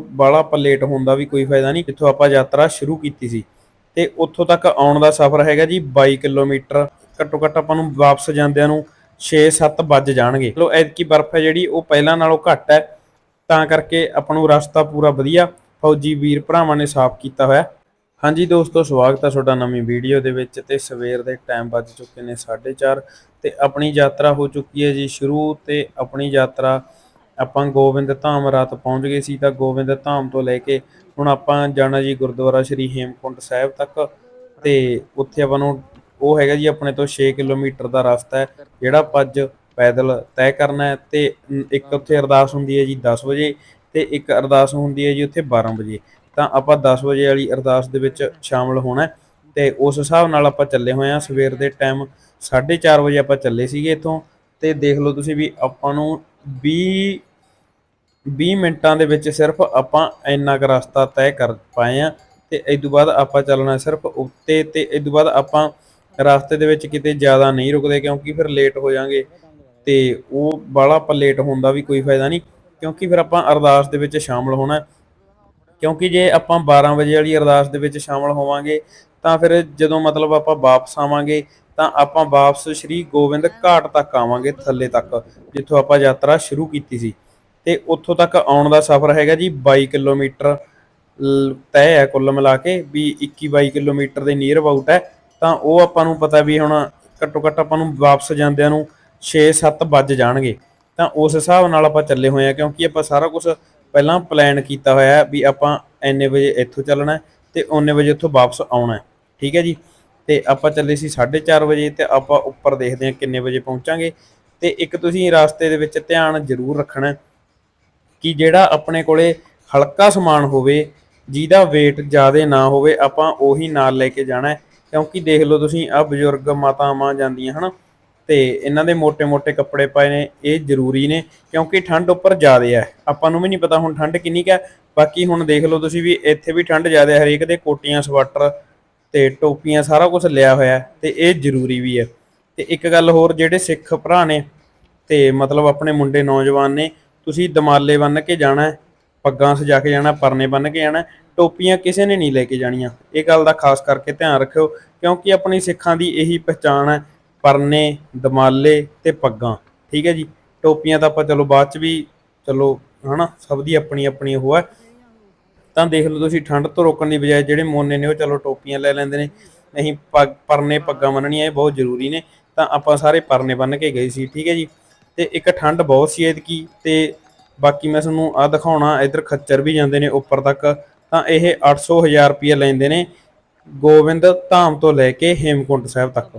ਬਾਲਾ plate ਹੋਣ ਵੀ ਕੋਈ ਫਾਇਦਾ ਨਹੀਂ। ਜਿੱਥੋਂ ਆਪਾਂ ਯਾਤਰਾ ਸ਼ੁਰੂ ਕੀਤੀ ਸੀ। ਤੇ ਉੱਥੋਂ ਤੱਕ ਆਉਣ ਦਾ ਸਫ਼ਰ ਹੈਗਾ ਜੀ 22 ਕਿਲੋਮੀਟਰ। ਘੱਟੋ ਘੱਟ ਆਪਾਂ ਨੂੰ ਵਾਪਸ ਜਾਂਦਿਆਂ ਨੂੰ 6-7 ਵੱਜ ਜਾਣਗੇ। ਚਲੋ ਐਤਕੀ ਬਰਫ਼ ਹੈ ਜਿਹੜੀ, ਉਹ ਪਹਿਲਾਂ ਨਾਲੋਂ ਘੱਟ ਹੈ। ਤਾਂ ਕਰਕੇ ਆਪਾਂ ਨੂੰ ਰਸਤਾ ਪੂਰਾ ਵਧੀਆ ਫੌਜੀ ਵੀਰ ਭਰਾਵਾਂ ਨੇ ਸਾਫ਼ ਕੀਤਾ ਹੋਇਆ। ਹਾਂਜੀ ਦੋਸਤੋ, ਸਵਾਗਤ ਹੈ ਤੁਹਾਡਾ ਨਵੀਂ ਵੀਡੀਓ ਦੇ ਵਿੱਚ। ਤੇ ਸਵੇਰ ਦੇ ਟਾਈਮ ਵੱਜ ਚੁੱਕੇ ਨੇ 4:30 ਤੇ ਆਪਣੀ ਯਾਤਰਾ ਹੋ ਚੁੱਕੀ ਹੈ ਜੀ ਸ਼ੁਰੂ। ਤੇ ਆਪਣੀ ਯਾਤਰਾ ਆਪਾਂ ਗੋਬਿੰਦ ਧਾਮ ਰਾਤ ਪਹੁੰਚ ਗਏ ਸੀ ਤਾਂ ਗੋਬਿੰਦ ਧਾਮ ਤੋਂ ਲੈ ਕੇ ਹੁਣ ਆਪਾਂ ਜਾਣਾ ਜੀ ਗੁਰਦੁਆਰਾ ਸ਼੍ਰੀ ਹੇਮਕੁੰਟ ਸਾਹਿਬ ਤੱਕ ਤੇ ਉੱਥੇ ਆਪਾਂ ਨੂੰ ਉਹ ਹੈਗਾ ਜੀ ਆਪਣੇ ਤੋਂ 6 ਕਿਲੋਮੀਟਰ ਦਾ ਰਸਤਾ ਹੈ, ਜਿਹੜਾ ਆਪਾਂ ਅੱਜ ਪੈਦਲ ਤੈਅ ਕਰਨਾ ਹੈ ਤੇ ਇੱਕ ਉੱਥੇ ਅਰਦਾਸ ਹੁੰਦੀ ਹੈ ਜੀ 10 ਵਜੇ ਤੇ ਇੱਕ ਅਰਦਾਸ ਹੁੰਦੀ ਹੈ ਜੀ ਉੱਥੇ 12 ਵਜੇ। ਤਾਂ ਆਪਾਂ 10 ਵਜੇ ਵਾਲੀ ਅਰਦਾਸ ਦੇ ਵਿੱਚ ਸ਼ਾਮਲ ਹੋਣਾ ਹੈ ਤੇ ਉਸ ਹਿਸਾਬ ਨਾਲ ਆਪਾਂ ਚੱਲੇ ਹੋਏ ਆ ਸਵੇਰ ਦੇ ਟਾਈਮ 4:30 ਵਜੇ ਆਪਾਂ ਚੱਲੇ ਸੀਗੇ ਇੱਥੋਂ ਤੇ ਦੇਖ ਲਓ ਤੁਸੀਂ ਵੀ ਆਪਾਂ ਨੂੰ 20 20 ਮਿੰਟਾਂ ਦੇ ਵਿੱਚ ਸਿਰਫ ਆਪਾਂ ਇੰਨਾ ਕੁ ਰਸਤਾ ਤੈਅ ਕਰ ਪਾਏ ਆ ਤੇ ਇਸ ਤੋਂ ਬਾਅਦ ਆਪਾਂ ਚੱਲਣਾ ਸਿਰਫ ਉੱਤੇ ਤੇ ਇਸ ਤੋਂ ਬਾਅਦ ਆਪਾਂ ਰਸਤੇ ਦੇ ਵਿੱਚ ਕਿਤੇ ਜ਼ਿਆਦਾ ਨਹੀਂ ਰੁਕਦੇ ਕਿਉਂਕਿ ਫਿਰ ਲੇਟ ਹੋ ਜਾਾਂਗੇ ਤੇ ਉਹ ਬਾਲਾ ਆਪਾਂ ਲੇਟ ਹੋਣ ਦਾ ਵੀ ਕੋਈ ਫਾਇਦਾ ਨਹੀਂ ਕਿਉਂਕਿ ਫਿਰ ਆਪਾਂ ਅਰਦਾਸ ਦੇ ਵਿੱਚ ਸ਼ਾਮਲ ਹੋਣਾ। ਕਿਉਂਕਿ ਜੇ ਆਪਾਂ 12 ਵਜੇ ਵਾਲੀ ਅਰਦਾਸ ਦੇ ਵਿੱਚ ਸ਼ਾਮਲ ਹੋਵਾਂਗੇ ਤਾਂ ਫਿਰ ਜਦੋਂ ਮਤਲਬ ਆਪਾਂ ਵਾਪਸ ਆਵਾਂਗੇ ਤਾਂ ਆਪਾਂ ਵਾਪਸ ਸ਼੍ਰੀ ਗੋਬਿੰਦ ਘਾਟ ਤੱਕ ਆਵਾਂਗੇ ਥੱਲੇ ਤੱਕ, ਜਿੱਥੋਂ ਆਪਾਂ ਯਾਤਰਾ ਸ਼ੁਰੂ ਕੀਤੀ ਸੀ। ਤੇ ਉੱਥੋਂ ਤੱਕ ਆਉਣ ਦਾ ਸਫ਼ਰ ਹੈਗਾ ਜੀ 22 ਕਿਲੋਮੀਟਰ ਤੈਅ ਹੈ ਕੁੱਲ ਮਿਲਾ ਕੇ ਵੀ 21 22 ਕਿਲੋਮੀਟਰ ਦੇ ਨੀਅਰ ਅਬਾਊਟ ਹੈ। ਤਾਂ ਉਹ ਆਪਾਂ ਨੂੰ ਪਤਾ ਵੀ ਹੁਣ ਘੱਟੋ ਘੱਟ ਆਪਾਂ ਨੂੰ ਵਾਪਸ ਜਾਂਦਿਆਂ ਨੂੰ 6-7 ਵੱਜ ਜਾਣਗੇ। ਤਾਂ ਉਸ ਹਿਸਾਬ ਨਾਲ ਆਪਾਂ ਚੱਲੇ ਹੋਏ ਆ ਕਿਉਂਕਿ ਆਪਾਂ ਸਾਰਾ ਕੁਝ ਪਹਿਲਾਂ ਪਲਾਨ ਕੀਤਾ ਹੋਇਆ ਵੀ ਆਪਾਂ ਐਨੇ ਵਜੇ ਇੱਥੋਂ ਚੱਲਣਾ ਹੈ ਤੇ ਓਨੇ ਵਜੇ ਉੱਥੋਂ ਵਾਪਸ ਆਉਣਾ ਠੀਕ ਹੈ ਜੀ? ਤੇ ਆਪਾਂ ਚੱਲੇ ਸੀ 4:30 ਵਜੇ ਤੇ ਆਪਾਂ ਉੱਪਰ ਦੇਖਦੇ ਹਾਂ ਕਿੰਨੇ ਵਜੇ ਪਹੁੰਚਾਂਗੇ। ਤੇ ਇੱਕ ਤੁਸੀਂ ਰਾਸਤੇ ਦੇ ਵਿੱਚ ਧਿਆਨ ਜ਼ਰੂਰ ਰੱਖਣਾ ਕਿ ਜਿਹੜਾ ਆਪਣੇ ਕੋਲੇ ਹਲਕਾ ਸਮਾਨ ਹੋਵੇ, ਜਿਹਦਾ weight ਜ਼ਿਆਦਾ ਨਾ ਹੋਵੇ, ਆਪਾਂ ਉਹੀ ਨਾਲ ਲੈ ਕੇ ਜਾਣਾ ਹੈ। ਕਿਉਂਕਿ ਦੇਖ ਲਓ ਤੁਸੀਂ ਆ ਬਜ਼ੁਰਗ ਮਾਤਾਵਾਂ ਜਾਂਦੀਆਂ, ਹਨ? ਤੇ ਇਹਨਾਂ ਦੇ ਮੋٹے-ਮੋٹے ਕੱਪੜੇ ਪਾਏ ਨੇ, ਇਹ ਜ਼ਰੂਰੀ ਨੇ, ਕਿਉਂਕਿ ਠੰਡ ਉੱਪਰ ਜ਼ਿਆਦਾ ਹੈ ਆਪਾਂ ਨੂੰ ਵੀ ਨਹੀਂ ਪਤਾ ਹੁਣ ਠੰਡ ਕਿੰਨੀ ਕੁ ਬਾਕੀ ਹੁਣ ਦੇਖ ਲਓ ਤੁਸੀਂ ਵੀ, ਇੱਥੇ ਵੀ ਠੰਡ ਜ਼ਿਆਦਾ ਹਰੇਕ ਦੇ ਕੋਟੀਆਂ, ਸਵਾਟਰ ਤੇ ਟੋਪੀਆਂ ਸਾਰਾ ਕੁਝ ਲਿਆ ਹੋਇਆ ਤੇ ਇਹ ਜ਼ਰੂਰੀ ਵੀ ਹੈ ਤੇ ਇੱਕ ਗੱਲ ਹੋਰ, ਜਿਹੜੇ ਸਿੱਖ ਭਰਾ ਨੇ, ਤੇ ਮਤਲਬ ਆਪਣੇ ਮੁੰਡੇ ਨੌਜਵਾਨ ਨੇ ਤੁਸੀਂ ਦਮਾਲੇ ਬੰਨ ਕੇ ਜਾਣਾ ਪੱਗਾਂ ਸਜਾ ਕੇ ਜਾਣਾ, ਪਰਨੇ ਬੰਨ ਕੇ ਜਾਣਾ ਟੋਪੀਆਂ ਕਿਸੇ ਨੇ ਨਹੀਂ ਲੈ ਕੇ ਜਾਣੀਆਂ। ਇਹ ਗੱਲ ਦਾ ਖਾਸ ਕਰਕੇ ਧਿਆਨ ਰੱਖਿਓ, ਕਿਉਂਕਿ ਆਪਣੀ ਸਿੱਖਾਂ ਦੀ ਇਹੀ ਪਛਾਣ ਹੈ, ਪਰਨੇ, ਦਮਾਲੇ ਤੇ ਪੱਗਾਂ। ਠੀਕ ਹੈ ਜੀ? ਟੋਪੀਆਂ ਤਾਂ ਆਪਾਂ ਚਲੋ ਬਾਅਦ ਚ ਵੀ ਚਲੋ, ਹਨਾ, ਸਭ ਦੀ ਆਪਣੀ ਆਪਣੀ ਉਹ ਹੈ। ਤਾਂ ਦੇਖ ਲਓ ਤੁਸੀਂ, ਠੰਡ ਤੋਂ ਰੋਕਣ ਦੀ ਬਜਾਏ ਜਿਹੜੇ ਮੋਨੇ ਨੇ ਉਹ ਚਲੋ ਟੋਪੀਆਂ ਲੈ ਲੈਂਦੇ ਨੇ। ਨਹੀਂ, ਪੱਗ, ਪਰਨੇ ਪੱਗਾਂ ਬੰਨਣੀਆਂ ਇਹ ਬਹੁਤ ਜ਼ਰੂਰੀ ਨੇ। ਤਾਂ ਆਪਾਂ ਸਾਰੇ ਪਰਨੇ ਬੰਨ ਕੇ ਗਏ ਸੀ, ਠੀਕ ਹੈ ਜੀ? ਤੇ ਇੱਕ ਠੰਡ ਬਹੁਤ ਸੀ ਐਤਕੀ, ਤੇ ਬਾਕੀ ਮੈਂ ਤੁਹਾਨੂੰ ਆ ਦਿਖਾਉਣਾ, ਇੱਧਰ ਖੱਚਰ ਵੀ ਜਾਂਦੇ ਨੇ ਉੱਪਰ ਤੱਕ, ਤਾਂ ਇਹ 800 1000 ਰੁਪਏ ਲੈਂਦੇ ਨੇ ਗੋਬਿੰਦ ਧਾਮ ਤੋਂ ਲੈ ਕੇ ਹੇਮਕੁੰਟ ਸਾਹਿਬ ਤੱਕ।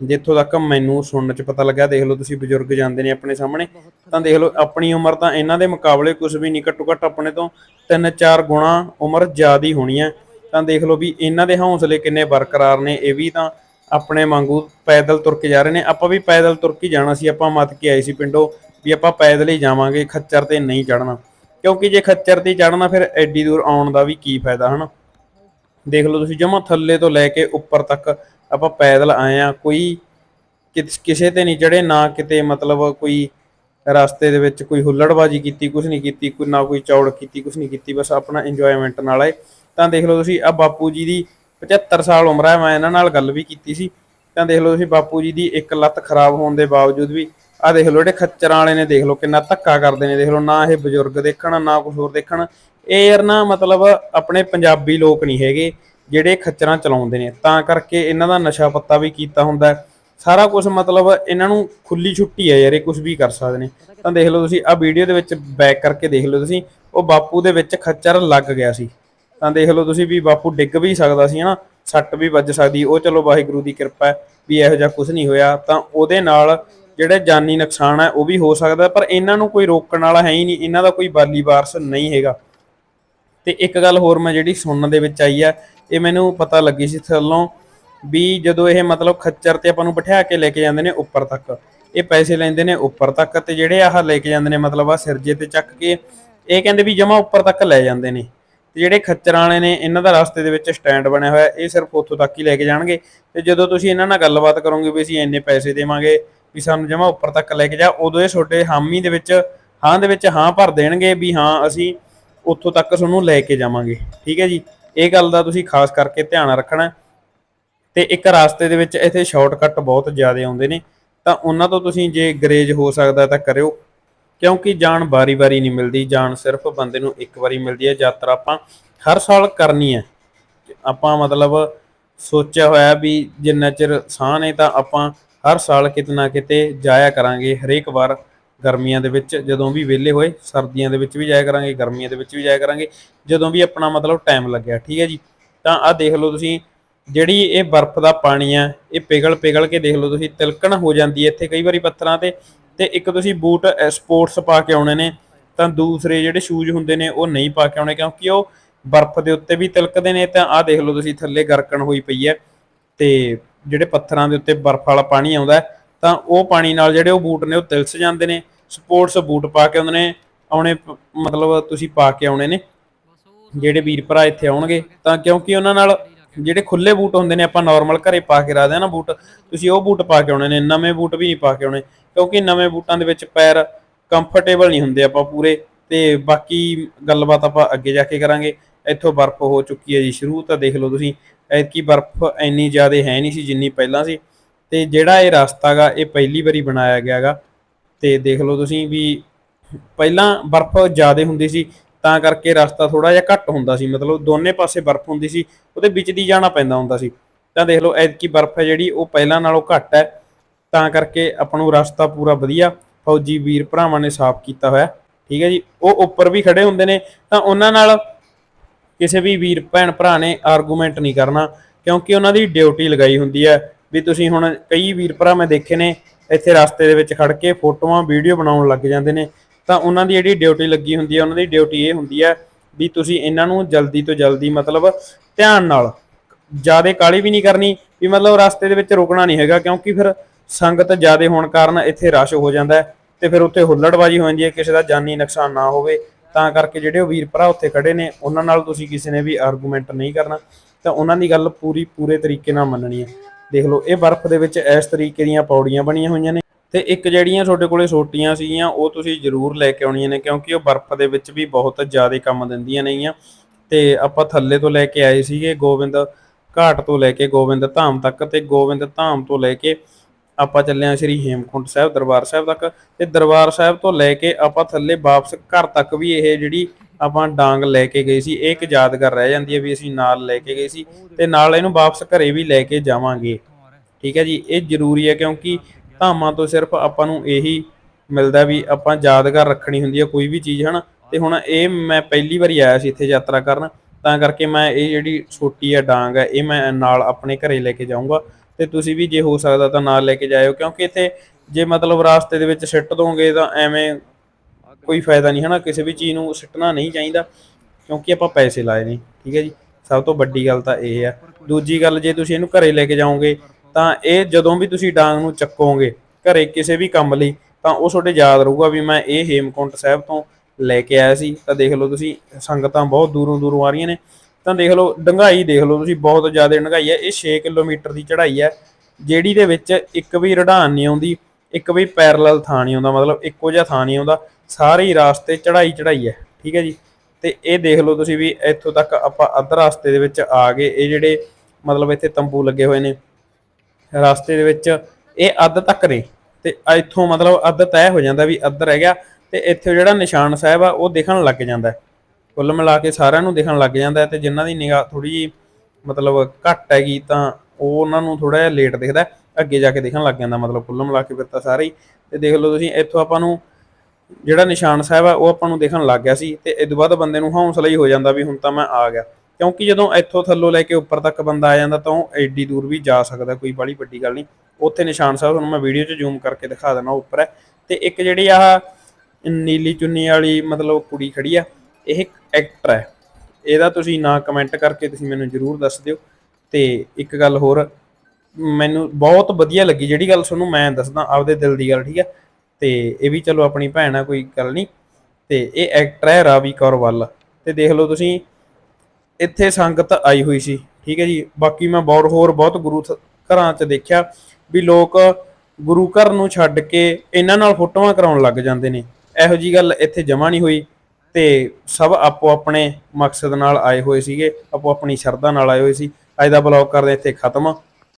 ਜਿੱਥੋਂ ਤੱਕ ਮੈਨੂੰ ਸੁਣਨ ਚ ਪਤਾ ਲੱਗਾ ਦੇਖ ਲਓ ਤੁਸੀਂ ਬਜ਼ੁਰਗ ਜਾਂਦੇ ਨੇ ਆਪਣੇ ਸਾਹਮਣੇ, ਤਾਂ ਦੇਖ ਲਓ ਆਪਣੀ ਉਮਰ ਤਾਂ ਇਹਨਾਂ ਦੇ ਮੁਕਾਬਲੇ ਕੁਝ ਵੀ ਨਹੀਂ, ਘੱਟੋ ਘੱਟ ਆਪਣੇ ਤੋਂ 3-4 ਗੁਣਾ ਉਮਰ ਜ਼ਿਆਦਾ ਹੀ ਹੋਣੀ ਹੈ। ਤਾਂ ਦੇਖ ਲਓ ਵੀ ਇਹਨਾਂ ਦੇ ਹੌਸਲੇ ਕਿੰਨੇ ਬਰਕਰਾਰ ਨੇ, ਇਹ ਵੀ ਤਾਂ ਆਪਣੇ ਵਾਂਗੂ ਪੈਦਲ ਤੁਰ ਕੇ ਜਾ ਰਹੇ ਨੇ। ਆਪਾਂ ਵੀ ਪੈਦਲ ਤੁਰ ਕੇ ਜਾਣਾ ਸੀ, ਆਪਾਂ ਮਤ ਕੇ ਆਏ ਸੀ ਪਿੰਡੋਂ ਵੀ ਆਪਾਂ ਪੈਦਲ ਹੀ ਜਾਵਾਂਗੇ, ਖੱਚਰ ਤੇ ਨਹੀਂ ਚੜਨਾ ਕਿਉਂਕਿ ਜੇ ਖੱਚਰ ਤੇ ਚੜਨਾ ਫਿਰ ਐਡੀ ਦੂਰ ਆਉਣ ਦਾ ਵੀ ਕੀ ਫਾਇਦਾ, ਹਨਾ? ਦੇਖ ਲਓ ਤੁਸੀਂ, ਜਮਾ ਥੱਲੇ ਤੋਂ ਲੈ ਕੇ ਉੱਪਰ ਤੱਕ ਆਪਾਂ ਪੈਦਲ ਆਏ ਆ ਕੋਈ ਕਿਸ- ਕਿਸੇ ਤੇ ਨਹੀਂ ਚੜੇ ਨਾ ਕਿਤੇ ਮਤਲਬ ਕੋਈ ਰਸਤੇ ਦੇ ਵਿੱਚ ਕੋਈ ਹੁੱਲੜਬਾਜੀ ਕੀਤੀ ਕੁਝ ਨਹੀਂ ਕੀਤੀ, ਕੋਈ ਨਾ ਕੋਈ ਚੌੜ ਕੀਤੀ ਕੁਝ ਨਹੀਂ ਕੀਤੀ, ਬਸ ਆਪਣਾ ਇੰਜੋਇਮੈਂਟ ਨਾਲ ਆਏ। ਤਾਂ ਦੇਖ ਲਓ ਤੁਸੀਂ ਆ ਬਾਪੂ ਜੀ ਦੀ 75 ਸਾਲ ਉਮਰ ਹੈ, ਮੈਂ ਇਹਨਾਂ ਨਾਲ ਗੱਲ ਵੀ ਕੀਤੀ ਸੀ। ਤਾਂ ਦੇਖ ਲਓ ਤੁਸੀਂ ਬਾਪੂ ਜੀ ਦੀ ਇੱਕ ਲੱਤ ਖਰਾਬ ਹੋਣ ਦੇ ਬਾਵਜੂਦ ਵੀ ਆ ਦੇਖ ਲਓ ਜਿਹੜੇ ਖੱਚਰਾਂ ਵਾਲੇ ਨੇ, ਦੇਖ ਲਓ ਕਿੰਨਾ ਧੱਕਾ ਕਰਦੇ ਨੇ। ਦੇਖ ਲਓ ਨਾ ਇਹ ਬਜ਼ੁਰਗ ਦੇਖਣ, ਨਾ ਕੁਝ ਹੋਰ ਦੇਖਣ। ਇਹ ਯਾਰ ਨਾ ਮਤਲਬ ਆਪਣੇ ਪੰਜਾਬੀ ਲੋਕ ਨਹੀਂ ਹੈਗੇ, ਜਿਹੜੇ ਖੱਚਰਾਂ ਚਲਾਉਂਦੇ ਨੇ। ਤਾਂ ਕਰਕੇ ਇਹਨਾਂ ਦਾ ਨਸ਼ਾ ਪੱਤਾ ਵੀ ਕੀਤਾ ਹੁੰਦਾ ਸਾਰਾ ਕੁਝ ਮਤਲਬ ਇਹਨਾਂ ਨੂੰ ਖੁੱਲੀ ਛੁੱਟੀ ਹੈ ਯਾਰ, ਇਹ ਕੁਝ ਵੀ ਕਰ ਸਕਦੇ ਨੇ। ਤਾਂ ਦੇਖ ਲਓ ਤੁਸੀਂ ਆ ਵੀਡੀਓ ਦੇ ਵਿੱਚ ਬੈਕ ਕਰਕੇ ਦੇਖ ਲਓ ਤੁਸੀਂ, ਉਹ ਬਾਪੂ ਦੇ ਵਿੱਚ ਖੱਚਰ ਲੱਗ ਗਿਆ ਸੀ। ਤਾਂ ਦੇਖ ਲਓ ਤੁਸੀਂ ਵੀ ਬਾਪੂ ਡਿੱਗ ਵੀ ਸਕਦਾ ਸੀ, ਹਨਾ? ਸੱਟ ਵੀ ਵੱਜ ਸਕਦੀ, ਉਹ ਚਲੋ ਵਾਹਿਗੁਰੂ ਦੀ ਕਿਰਪਾ ਹੈ ਵੀ ਇਹੋ ਜਿਹਾ ਕੁਝ ਨਹੀਂ ਹੋਇਆ। ਤਾਂ ਉਹਦੇ ਨਾਲ ਜਿਹੜਾ ਜਾਨੀ ਨੁਕਸਾਨ ਹੈ, ਉਹ ਵੀ ਹੋ ਸਕਦਾ, ਪਰ ਇਹਨਾਂ ਨੂੰ ਕੋਈ ਰੋਕਣ ਵਾਲਾ ਹੈ ਹੀ ਨਹੀਂ, ਇਹਨਾਂ ਦਾ ਕੋਈ ਬਾਲੀ ਵਾਰਸ ਨਹੀਂ ਹੈਗਾ। ਤੇ ਇੱਕ ਗੱਲ ਹੋਰ ਮੈਂ ਜਿਹੜੀ ਸੁਣਨ ਦੇ ਵਿੱਚ ਆਈ ਹੈ, ਇਹ ਮੈਨੂੰ ਪਤਾ ਲੱਗੀ ਸੀ ਥੱਲੋਂ ਵੀ ਜਦੋਂ ਇਹ ਮਤਲਬ ਖੱਚਰ ਤੇ ਆਪਾਂ ਨੂੰ ਬਿਠਾ ਕੇ ਲੈ ਕੇ ਜਾਂਦੇ ਨੇ ਉੱਪਰ ਤੱਕ, ਇਹ ਪੈਸੇ ਲੈਂਦੇ ਨੇ ਉੱਪਰ ਤੱਕ ਤੇ ਜਿਹੜੇ ਆਹ ਲੈ ਕੇ ਜਾਂਦੇ ਨੇ ਮਤਲਬ ਆ ਸਿਰਜੇ ਤੇ ਚੱਕ ਕੇ, ਇਹ ਕਹਿੰਦੇ ਵੀ ਜਮਾ ਉੱਪਰ ਤੱਕ ਲੈ ਜਾਂਦੇ ਨੇ। ਤੇ ਜਿਹੜੇ ਖੱਚਰਾਂ ਵਾਲੇ ਨੇ ਇਹਨਾਂ ਦਾ ਰਸਤੇ ਦੇ ਵਿੱਚ ਸਟੈਂਡ ਬਣਿਆ ਹੋਇਆ, ਇਹ ਸਿਰਫ ਉੱਥੋਂ ਤੱਕ ਹੀ ਲੈ ਕੇ ਜਾਣਗੇ। ਤੇ ਜਦੋਂ ਤੁਸੀਂ ਇਹਨਾਂ ਨਾਲ ਗੱਲਬਾਤ ਕਰੋਗੇ ਵੀ ਅਸੀਂ ਇੰਨੇ ਪੈਸੇ ਦੇਵਾਂਗੇ ਵੀ ਸਾਨੂੰ ਜਮਾ ਉੱਪਰ ਤੱਕ ਲੈ ਕੇ ਜਾ, ਉਦੋਂ ਇਹ ਤੁਹਾਡੇ ਹਾਮੀ ਦੇ ਵਿੱਚ, ਹਾਂ ਦੇ ਵਿੱਚ ਹਾਂ ਭਰ ਦੇਣਗੇ ਵੀ ਹਾਂ ਅਸੀਂ ਉੱਥੋਂ ਤੱਕ ਤੁਹਾਨੂੰ ਲੈ ਕੇ ਜਾਵਾਂਗੇ। ਠੀਕ ਹੈ ਜੀ? ਇਹ ਗੱਲ ਦਾ ਤੁਸੀਂ ਖਾਸ ਕਰਕੇ ਧਿਆਨ ਰੱਖਣਾ। ਹੈ। ਤੇ ਇੱਕ ਰਸਤੇ ਦੇ ਵਿੱਚ ਇੱਥੇ ਸ਼ਾਰਟਕਟ ਬਹੁਤ ਜ਼ਿਆਦਾ ਆਉਂਦੇ ਨੇ। ਤਾਂ ਉਹਨਾਂ ਤੋਂ ਤੁਸੀਂ ਜੇ ਗਰੇਜ ਹੋ ਸਕਦਾ ਤਾਂ ਕਰਿਓ। ਕਿਉਂਕਿ ਜਾਨ ਵਾਰੀ-ਵਾਰੀ ਨਹੀਂ ਮਿਲਦੀ, ਜਾਨ ਸਿਰਫ ਬੰਦੇ ਨੂੰ ਇੱਕ ਵਾਰੀ ਮਿਲਦੀ ਹੈ, ਯਾਤਰਾ ਆਪਾਂ ਹਰ ਸਾਲ ਕਰਨੀ ਹੈ। ਆਪਾਂ ਮਤਲਬ ਸੋਚਿਆ ਹੋਇਆ ਵੀ ਜਿੰਨਾ ਚਿਰ ਸਾਹ ਨੇ ਤਾਂ ਆਪਾਂ ਹਰ ਸਾਲ ਕਿਤੇ ਨਾ ਕਿਤੇ ਜਾਇਆ ਕਰਾਂਗੇ, ਹਰੇਕ ਵਾਰ ਗਰਮੀਆਂ ਦੇ ਵਿੱਚ, ਜਦੋਂ ਵੀ ਵਿਹਲੇ ਹੋਏ, ਸਰਦੀਆਂ ਦੇ ਵਿੱਚ ਵੀ ਜਾਇਆ ਕਰਾਂਗੇ, ਗਰਮੀਆਂ ਦੇ ਵਿੱਚ ਵੀ ਜਾਇਆ ਕਰਾਂਗੇ, ਜਦੋਂ ਵੀ ਆਪਣਾ ਮਤਲਬ ਟਾਈਮ ਲੱਗਿਆ, ਠੀਕ ਹੈ ਜੀ। ਤਾਂ ਆਹ ਦੇਖ ਲਓ ਤੁਸੀਂ, ਜਿਹੜੀ ਇਹ ਬਰਫ਼ ਦਾ ਪਾਣੀ ਆ ਇਹ ਪਿਘਲ ਪਿਘਲ ਕੇ ਦੇਖ ਲਓ ਤੁਸੀਂ, ਤਿਲਕਣ ਹੋ ਜਾਂਦੀ ਹੈ ਇੱਥੇ ਕਈ ਵਾਰੀ ਪੱਥਰਾਂ ਤੇ। ਤੇ ਇੱਕ ਤੁਸੀਂ ਬੂਟ ਸਪੋਰਟਸ ਪਾ ਕੇ ਆਉਣੇ ਨੇ, ਤਾਂ ਦੂਸਰੇ ਜਿਹੜੇ ਸ਼ੂਜ਼ ਹੁੰਦੇ ਨੇ, ਉਹ ਨਹੀਂ ਪਾ ਕੇ ਆਉਣੇ, ਕਿਉਂਕਿ ਉਹ ਬਰਫ਼ ਦੇ ਉੱਤੇ ਵੀ ਤਿਲਕਦੇ ਨੇ, ਤਾਂ ਆਹ ਦੇਖ ਲਓ ਤੁਸੀਂ ਥੱਲੇ ਗਰਕਣ ਹੋਈ ਪਈ ਹੈ, ਤੇ ਜਿਹੜੇ ਪੱਥਰਾਂ ਦੇ ਉੱਤੇ ਬਰਫ਼ ਵਾਲਾ ਪਾਣੀ ਆਉਂਦਾ ਤਾਂ ਉਹ ਪਾਣੀ ਨਾਲ ਜਿਹੜੇ ਉਹ ਬੂਟ ਨੇ, ਉਹ ਤਿਲਸ ਜਾਂਦੇ ਨੇ, ਸਪੋਰਟਸ ਬੂਟ ਪਾ ਕੇ ਆਉਂਦੇ ਨੇ, ਆਉਣੇ ਮਤਲਬ ਤੁਸੀਂ ਪਾ ਕੇ ਆਉਣੇ ਨੇ, ਜਿਹੜੇ ਵੀਰ ਭਰਾ ਇੱਥੇ ਆਉਣਗੇ, ਤਾਂ ਕਿਉਂਕਿ ਉਹਨਾਂ ਨਾਲ ਜਿਹੜੇ ਖੁੱਲੇ ਬੂਟ ਹੁੰਦੇ ਨੇ, ਆਪਾਂ ਨਾਰਮਲ ਘਰੇ ਪਾ ਕੇ ਰੱਖਦੇ ਆ ਨਾ ਬੂਟ, ਤੁਸੀਂ ਉਹ ਬੂਟ ਪਾ ਕੇ ਆਉਣੇ ਨੇ, ਨਵੇਂ ਬੂਟ ਵੀ ਨਹੀਂ ਪਾ ਕੇ ਆਉਣੇ, ਕਿਉਂਕਿ ਨਵੇਂ ਬੂਟਾਂ ਦੇ ਵਿੱਚ ਪੈਰ ਕੰਫਰਟੇਬਲ ਨਹੀਂ ਹੁੰਦੇ ਆਪਾਂ ਪੂਰੇ, ਤੇ ਬਾਕੀ ਗੱਲਬਾਤ ਆਪਾਂ ਅੱਗੇ ਜਾ ਕੇ ਕਰਾਂਗੇ। ਇੱਥੋਂ ਬਰਫ਼ ਹੋ ਚੁੱਕੀ ਹੈ ਜੀ, ਸ਼ੁਰੂ ਤਾਂ ਦੇਖ ਲਓ ਤੁਸੀਂ, ਐਤਕੀ ਬਰਫ਼ ਇੰਨੀ ਜ਼ਿਆਦਾ ਹੈ ਨਹੀਂ ਸੀ ਜਿੰਨੀ ਪਹਿਲਾਂ ਸੀ, ਤੇ ਜਿਹੜਾ ਇਹ ਰਸਤਾ ਗਾ, ਇਹ ਪਹਿਲੀ ਵਾਰੀ ਬਣਾਇਆ ਗਿਆ ਗਾ, ਤੇ ਦੇਖ ਲਓ ਤੁਸੀਂ ਵੀ ਪਹਿਲਾਂ ਬਰਫ਼ ਜ਼ਿਆਦਾ ਹੁੰਦੀ ਸੀ ਤਾਂ ਕਰਕੇ ਰਸਤਾ ਥੋੜਾ ਜਿਹਾ ਘੱਟ ਹੁੰਦਾ ਸੀ, ਮਤਲਬ ਦੋਨੇ ਪਾਸੇ ਬਰਫ਼ ਹੁੰਦੀ ਸੀ, ਉਹਦੇ ਵਿੱਚ ਦੀ ਜਾਣਾ ਪੈਂਦਾ ਹੁੰਦਾ ਸੀ। ਤਾਂ ਦੇਖ ਲਓ, ਐਤਕੀ ਬਰਫ਼ ਹੈ ਜਿਹੜੀ, ਉਹ ਪਹਿਲਾਂ ਨਾਲੋਂ ਘੱਟ ਹੈ। ਤਾਂ ਕਰਕੇ ਆਪਾਂ ਨੂੰ ਰਸਤਾ ਪੂਰਾ ਵਧੀਆ ਫੌਜੀ ਵੀਰ ਭਰਾਵਾਂ ਨੇ ਸਾਫ਼ ਕੀਤਾ ਹੋਇਆ। ਠੀਕ ਹੈ ਜੀ, ਉਹ ਉੱਪਰ ਵੀ ਖੜੇ ਹੁੰਦੇ ਨੇ, ਤਾਂ ਉਹਨਾਂ ਨਾਲ ਕਿਸੇ ਵੀ ਵੀਰ ਭੈਣ ਭਰਾ ਨੇ ਆਰਗੂਮੈਂਟ ਨਹੀਂ ਕਰਨਾ, ਕਿਉਂਕਿ ਉਹਨਾਂ ਦੀ ਡਿਊਟੀ ਲਗਾਈ ਹੁੰਦੀ ਹੈ ਵੀ ਤੁਸੀਂ ਹੁਣ ਕਈ ਵੀਰ ਭਰਾ ਮੈਂ ਦੇਖੇ ਨੇ, ਇੱਥੇ ਰਸਤੇ ਦੇ ਵਿੱਚ ਖੜ ਕੇ ਫੋਟੋਆਂ ਵੀਡੀਓ ਬਣਾਉਣ ਲੱਗ ਜਾਂਦੇ ਨੇ। ਤਾਂ ਉਹਨਾਂ ਦੀ ਜਿਹੜੀ ਡਿਊਟੀ ਲੱਗੀ ਹੁੰਦੀ ਹੈ, ਉਹਨਾਂ ਦੀ ਡਿਊਟੀ ਇਹ ਹੁੰਦੀ ਹੈ ਵੀ ਤੁਸੀਂ ਇਹਨਾਂ ਨੂੰ ਜਲਦੀ ਤੋਂ ਜਲਦੀ ਮਤਲਬ ਧਿਆਨ ਨਾਲ ਜ਼ਿਆਦਾ ਕਾਲੀ ਵੀ ਨਹੀਂ ਕਰਨੀ, ਵੀ ਮਤਲਬ ਰਸਤੇ ਦੇ ਵਿੱਚ ਰੁਕਣਾ ਨਹੀਂ ਹੈਗਾ, ਕਿਉਂਕਿ ਫਿਰ ਸੰਗਤ ਜ਼ਿਆਦਾ ਹੋਣ ਕਾਰਨ ਇੱਥੇ ਰਸ਼ ਹੋ ਜਾਂਦਾ ਹੈ ਤੇ ਫਿਰ ਉੱਥੇ ਹੁੱਲੜਬਾਜੀ ਹੋ ਜਾਂਦੀ ਹੈ, ਕਿਸੇ ਦਾ ਜਾਨੀ ਨੁਕਸਾਨ ਨਾ ਹੋਵੇ, ਤਾਂ ਕਰਕੇ ਜਿਹੜੇ ਉਹ ਵੀਰ ਭਰਾ ਉੱਥੇ ਖੜੇ ਨੇ, ਉਹਨਾਂ ਨਾਲ ਤੁਸੀਂ ਕਿਸੇ ਨੇ ਵੀ ਆਰਗੂਮੈਂਟ ਨਹੀਂ ਕਰਨਾ, ਤਾਂ ਉਹਨਾਂ ਦੀ ਗੱਲ ਪੂਰੀ ਪੂਰੇ ਤਰੀਕੇ ਨਾਲ ਮੰਨਣੀ ਹੈ। ਦੇਖ ਲਓ, ਇਹ ਬਰਫ਼ ਦੇ ਵਿੱਚ ਇਸ ਤਰੀਕੇ ਦੀਆਂ ਪੌੜੀਆਂ ਬਣੀਆਂ ਹੋਈਆਂ ਨੇ। ਤੇ ਇੱਕ ਜਿਹੜੀਆਂ ਤੁਹਾਡੇ ਕੋਲੇ ਸੋਟੀਆਂ ਸੀਗੀਆਂ, ਉਹ ਤੁਸੀਂ ਜ਼ਰੂਰ ਲੈ ਕੇ ਆਉਣੀਆਂ ਨੇ, ਕਿਉਂਕਿ ਉਹ ਬਰਫ਼ ਦੇ ਵਿੱਚ ਵੀ ਬਹੁਤ ਜ਼ਿਆਦਾ ਕੰਮ ਦਿੰਦੀਆਂ ਨੇਗੀਆਂ। ਤੇ ਆਪਾਂ ਥੱਲੇ ਤੋਂ ਲੈ ਕੇ ਆਏ ਸੀਗੇ ਗੋਬਿੰਦ ਘਾਟ ਤੋਂ ਲੈ ਕੇ ਗੋਬਿੰਦ ਧਾਮ ਤੱਕ, ਤੇ ਗੋਬਿੰਦ ਧਾਮ ਤੋਂ ਲੈ ਕੇ ਆਪਾਂ ਚੱਲੇ ਹਾਂ ਸ਼੍ਰੀ ਹੇਮਕੁੰਟ ਸਾਹਿਬ, ਦਰਬਾਰ ਸਾਹਿਬ ਤੱਕ। ਤੇ ਦਰਬਾਰ ਸਾਹਿਬ ਤੋਂ ਲੈ ਕੇ ਆਪਾਂ ਥੱਲੇ ਵਾਪਸ ਘਰ ਤੱਕ ਵੀ ਇਹ ਜਿਹੜੀ ਆਪਾਂ ਡਾਂਗ ਲੈ ਕੇ ਗਏ ਸੀ, ਇਹ ਇੱਕ ਯਾਦਗਾਰ ਰਹਿ ਜਾਂਦੀ ਹੈ ਵੀ ਅਸੀਂ ਨਾਲ ਲੈ ਕੇ ਗਏ ਸੀ। ਤੇ ਨਾਲ ਇਹਨੂੰ ਵਾਪਸ ਘਰੇ ਵੀ ਲੈ ਕੇ ਜਾਵਾਂਗੇ। ਠੀਕ ਹੈ ਜੀ, ਇਹ ਜ਼ਰੂਰੀ ਹੈ ਕਿਉਂਕਿ ਧਾਮਾਂ ਤੋਂ ਸਿਰਫ ਆਪਾਂ ਨੂੰ ਇਹੀ ਮਿਲਦਾ ਵੀ ਆਪਾਂ ਯਾਦਗਾਰ ਰੱਖਣੀ ਹੁੰਦੀ ਹੈ ਕੋਈ ਵੀ ਚੀਜ਼, ਹਨਾ? ਤੇ ਹੁਣ ਇਹ ਮੈਂ ਪਹਿਲੀ ਵਾਰੀ ਆਇਆ ਸੀ ਇੱਥੇ ਯਾਤਰਾ ਕਰਨ, ਤਾਂ ਕਰਕੇ ਮੈਂ ਇਹ ਜਿਹੜੀ ਛੋਟੀ ਹੈ ਡਾਂਗ ਹੈ ਇਹ ਮੈਂ ਨਾਲ ਆਪਣੇ ਘਰੇ ਲੈ ਕੇ ਜਾਊਂਗਾ। ਤੇ ਤੁਸੀਂ ਵੀ ਜੇ ਹੋ ਸਕਦਾ ਤਾਂ ਨਾਲ ਲੈ ਕੇ ਜਾਇਓ, ਕਿਉਂਕਿ ਇੱਥੇ ਜੇ ਮਤਲਬ ਰਾਸਤੇ ਦੇ ਵਿੱਚ ਸਿੱਟ ਦੋਗੇ ਤਾਂ ਐਵੇਂ ਕੋਈ ਫਾਇਦਾ ਨਹੀਂ, ਹਨਾ? ਕਿਸੇ ਵੀ ਚੀਜ਼ ਨੂੰ ਸਿੱਟਣਾ ਨਹੀਂ ਚਾਹੀਦਾ, ਕਿਉਂਕਿ ਆਪਾਂ ਪੈਸੇ ਲਾਏ ਨੇ, ਠੀਕ ਹੈ ਜੀ? ਸਭ ਤੋਂ ਵੱਡੀ ਗੱਲ ਤਾਂ ਇਹ ਹੈ ਦੂਜੀ ਗੱਲ, ਜੇ ਤੁਸੀਂ ਇਹਨੂੰ ਘਰੇ ਲੈ ਕੇ ਜਾਓਗੇ ਤਾਂ ਇਹ ਜਦੋਂ ਵੀ ਤੁਸੀਂ ਡਾਂਗ ਨੂੰ ਚੱਕੋਗੇ ਘਰੇ ਕਿਸੇ ਵੀ ਕੰਮ ਲਈ, ਤਾਂ ਉਹ ਤੁਹਾਡੇ ਯਾਦ ਰਹੂਗਾ ਵੀ ਮੈਂ ਇਹ ਹੇਮਕੁੰਟ ਸਾਹਿਬ ਤੋਂ ਲੈ ਕੇ ਆਇਆ ਸੀ। ਤਾਂ ਦੇਖ ਲਓ ਤੁਸੀਂ, ਸੰਗਤਾਂ ਬਹੁਤ ਦੂਰੋਂ ਦੂਰੋਂ ਆ ਰਹੀਆਂ ਨੇ। ਤਾਂ ਦੇਖ ਲਓ, ਡੰਗਾਈ ਦੇਖ ਲਓ ਤੁਸੀਂ, ਬਹੁਤ ਜ਼ਿਆਦਾ ਡੰਗਾਈ ਹੈ। ਇਹ 6 ਕਿਲੋਮੀਟਰ ਦੀ ਚੜ੍ਹਾਈ ਹੈ, ਜਿਹੜੀ ਦੇ ਵਿੱਚ ਇੱਕ ਵੀ ਰੜਾਨ ਨਹੀਂ ਆਉਂਦੀ, ਇੱਕ ਵੀ ਪੈਰਲਲ ਥਾਂ ਨਹੀਂ ਆਉਂਦਾ, ਮਤਲਬ ਇੱਕੋ ਜਿਹਾ ਥਾਂ ਨਹੀਂ ਆਉਂਦਾ। ਸਾਰੇ ਹੀ ਰਾਸਤੇ ਚੜ੍ਹਾਈ ਚੜ੍ਹਾਈ ਹੈ, ਠੀਕ ਹੈ ਜੀ। ਤੇ ਇਹ ਦੇਖ ਲਓ ਤੁਸੀਂ ਵੀ ਇੱਥੋਂ ਤੱਕ ਆਪਾਂ ਅੱਧ ਰਸਤੇ ਦੇ ਵਿੱਚ ਆ ਗਏ। ਇਹ ਜਿਹੜੇ ਮਤਲਬ ਇੱਥੇ ਤੰਬੂ ਲੱਗੇ ਹੋਏ ਨੇ ਰਸਤੇ ਦੇ ਵਿੱਚ ਇਹ ਅੱਧ ਤੱਕ ਨੇ। ਤੇ ਇੱਥੋਂ ਮਤਲਬ ਅੱਧ ਤੈਅ ਹੋ ਜਾਂਦਾ ਵੀ ਅੱਧ ਰਹਿ ਗਿਆ। ਤੇ ਇੱਥੇ ਜਿਹੜਾ ਨਿਸ਼ਾਨ ਸਾਹਿਬ ਆ, ਉਹ ਦਿਖਣ ਲੱਗ ਜਾਂਦਾ ਕੁੱਲ ਮਿਲਾ ਕੇ ਸਾਰਿਆਂ ਨੂੰ ਦਿਖਣ ਲੱਗ ਜਾਂਦਾ ਹੈ ਤੇ ਜਿਨ੍ਹਾਂ ਦੀ ਨਿਗਾਹ ਥੋੜੀ ਜੀ ਮਤਲਬ ਘੱਟ ਹੈਗੀ ਤਾਂ ਉਹ ਉਹਨਾਂ ਨੂੰ ਥੋੜਾ ਜਿਹਾ ਲੇਟ ਦਿਖਦਾ ਅੱਗੇ ਜਾ ਕੇ ਦਿਖਣ ਲੱਗ ਜਾਂਦਾ ਮਤਲਬ ਕੁੱਲ ਮਿਲਾ ਕੇ ਫਿਰ ਤਾਂ ਸਾਰੇ ਹੀ। ਤੇ ਦੇਖ ਲਓ ਤੁਸੀਂ, ਇੱਥੋਂ ਆਪਾਂ ਨੂੰ ਜਿਹੜਾ ਨਿਸ਼ਾਨ ਸਾਹਿਬ ਆ, ਉਹ ਆਪਾਂ ਨੂੰ ਦੇਖਣ ਲੱਗ ਗਿਆ ਸੀ। ਤੇ ਇਸ ਤੋਂ ਬਾਅਦ ਬੰਦੇ ਨੂੰ ਹੌਂਸਲਾ ਹੀ ਹੋ ਜਾਂਦਾ ਵੀ ਹੁਣ ਤਾਂ ਮੈਂ ਆ ਗਿਆ। ਕਿਉਂਕਿ ਜਦੋਂ ਇੱਥੋਂ ਥੱਲੋਂ ਲੈ ਕੇ ਉੱਪਰ ਤੱਕ ਬੰਦਾ ਆ ਜਾਂਦਾ ਤਾਂ ਉਹ ਐਡੀ ਦੂਰ ਵੀ ਜਾ ਸਕਦਾ, ਕੋਈ ਬੜੀ ਵੱਡੀ ਗੱਲ ਨਹੀਂ। ਉੱਥੇ ਨਿਸ਼ਾਨ ਸਾਹਿਬ, ਤੁਹਾਨੂੰ ਮੈਂ ਵੀਡੀਓ 'ਚ ਜ਼ੂਮ ਕਰਕੇ ਦਿਖਾ ਦੇਣਾ ਉੱਪਰ ਹੈ। ਤੇ ਇੱਕ ਜਿਹੜੀ ਆਹ ਨੀਲੀ ਚੁੰਨੀ ਵਾਲੀ ਮਤਲਬ ਕੁੜੀ ਖੜੀ ਆ, ਇਹ ਐਕਟਰ ਹੈ। ਇਹਦਾ ਤੁਸੀਂ ਨਾ ਕਮੈਂਟ ਕਰਕੇ ਤੁਸੀਂ ਮੈਨੂੰ ਜਰੂਰ ਦੱਸ ਦਿਓ। ਤੇ ਇੱਕ ਗੱਲ ਹੋਰ, ਮੈਨੂੰ ਬਹੁਤ ਵਧੀਆ ਲੱਗੀ ਜਿਹੜੀ ਗੱਲ ਤੁਹਾਨੂੰ ਮੈਂ ਦੱਸਦਾ, ਆਪਦੇ ਦਿਲ ਦੀ ਗੱਲ, ਠੀਕ ਹੈ ਤੇ ਇਹ ਵੀ ਚਲੋ ਆਪਣੀ ਭੈਣ ਆ, ਕੋਈ ਗੱਲ ਨਹੀਂ। ਤੇ ਇਹ ਐਕਟਰ ਹੈ ਰਾਵੀ ਕੌਰ ਵੱਲ। ਤੇ ਦੇਖ ਲਓ ਤੁਸੀਂ ਇੱਥੇ ਸੰਗਤ ਆਈ ਹੋਈ ਸੀ, ਠੀਕ ਹੈ ਜੀ। ਬਾਕੀ ਮੈਂ ਬਹੁਤ, ਹੋਰ ਬਹੁਤ ਗੁਰੂ ਘਰਾਂ 'ਚ ਦੇਖਿਆ ਵੀ ਲੋਕ ਗੁਰੂ ਘਰ ਨੂੰ ਛੱਡ ਕੇ ਇਹਨਾਂ ਨਾਲ ਫੋਟੋਆਂ ਕਰਾਉਣ ਲੱਗ ਜਾਂਦੇ ਨੇ। ਇਹੋ ਜੀ ਗੱਲ ਇੱਥੇ ਜਮਾ ਨਹੀਂ ਹੋਈ ਤੇ ਸਭ ਆਪੋ ਆਪਣੇ ਮਕਸਦ ਨਾਲ ਆਏ ਹੋਏ ਸੀਗੇ, ਆਪੋ ਆਪਣੀ ਸ਼ਰਧਾ ਨਾਲ ਆਏ ਹੋਏ ਸੀ। ਅੱਜ ਦਾ ਬਲੌਗ ਕਰਦੇ ਇੱਥੇ ਖਤਮ।